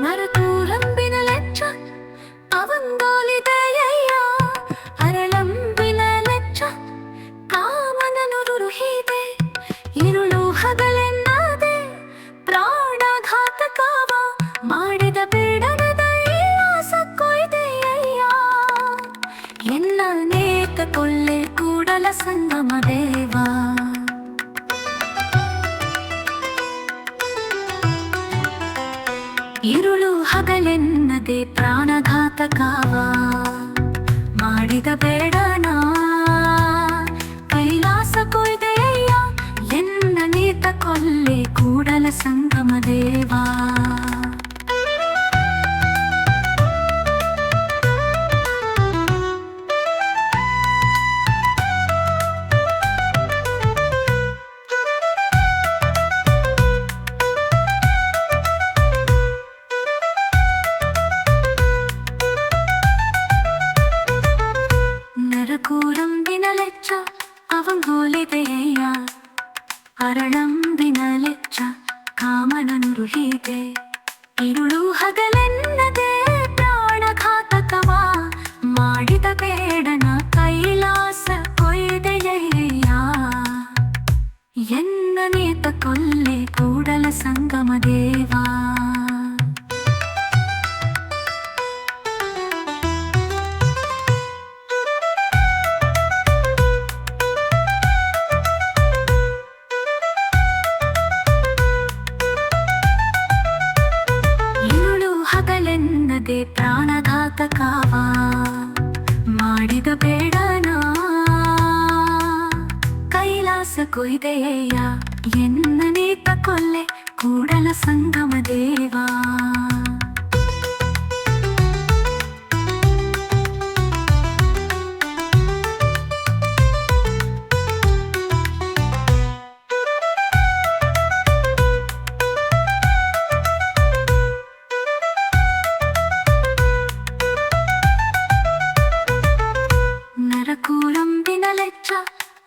மரக்கூரம்பினலற்ற அவங்கோலிதையா ಅರಳಂಬಿನಲಚ್ಚ ಕಾಮನನುರುಹಿದೆ ಇರುಳು ಹಗಲೆನ್ನಾದೆ ಪ್ರಾಣಘಾತಕಾವ ಮಾಡಿದ ಪೀಡನದ ಇಲ್ಲಾಸ ಕೊಯ್ದೆಯಯ್ಯ ಎನ್ನ ನೇಕ ಕೊಲ್ಲೆ ಕೂಡಲ ಸಂಗಮದೇ ഇരുಳು ಹಗಲೆನ್ನದೆ ಪ್ರಾಣಘಾತಕವ ಮಾಡಿದ ಬೇಡನಾ ಕೈಲಾಸ ಅವಂಗೋಲಿದೆಯ್ಯ ಅರಳಂಬಿನ ಲೆಚ್ಚ ಕಾಮನನುರು ಹೀಗೆ ഇരുಳು ಹಗಲೆನ್ನದೆ ಪ್ರಾಣಘಾತಕವ. ಮಾಡಿದ ಬೇಡನ ಕೈಲಾಸ ಪ್ರಾಣಘಾತಕವ ಮಾಡಿದ ಬೇಡನ ಕೈಲಾಸ ಕೊಯ್ದೆಯ್ಯ ಎನ್ನ ನೀತ ಕೊಲ್ಲೆ ಕೂಡಲ ಸಂಗಮ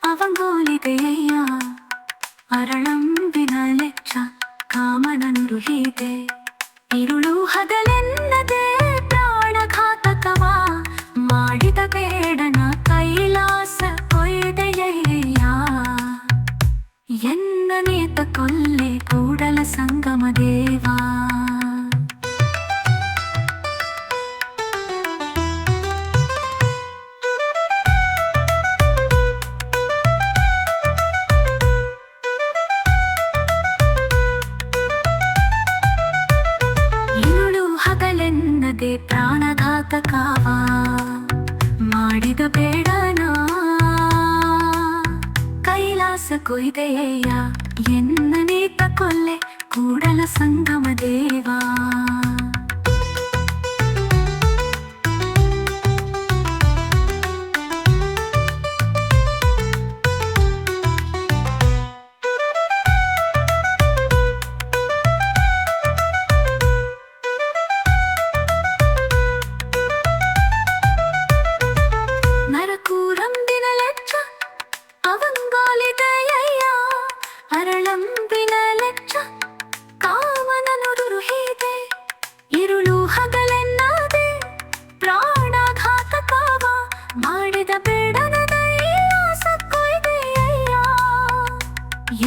ಅವಂಗೋಲಿದೆಯ್ಯ ಅರಳಂಬಿನ ಲೆಚ್ಚ ಕಾಮನನುರು ಹೀಗೆ. ഇരുಳು ಹಗಲೆನ್ನದೆ ಪ್ರಾಣಘಾತಕವ ಮಾಡಿದ ಬೇಡನ ಕೈಲಾಸ. ಪ್ರಾಣಘಾತಕವ ಮಾಡಿದ ಬೇಡನ ಕೈಲಾಸ ಕೊಯ್ದೆಯ್ಯ ಎನ್ನ ನೇತ ಕೊಲ್ಲೆ ಕೂಡಲ ಸಂಗಮ ದೇವಾ ಹಗಲೆನ್ನದೆ ಪ್ರಾಣಘಾತಕವ ಮಾಡಿದ ಬೇಡನದ ಕೊಯ್ದೆಯ್ಯ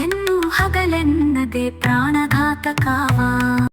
ಎನ್ನು ಹಗಲೆನ್ನದೆ ಪ್ರಾಣಘಾತಕವ.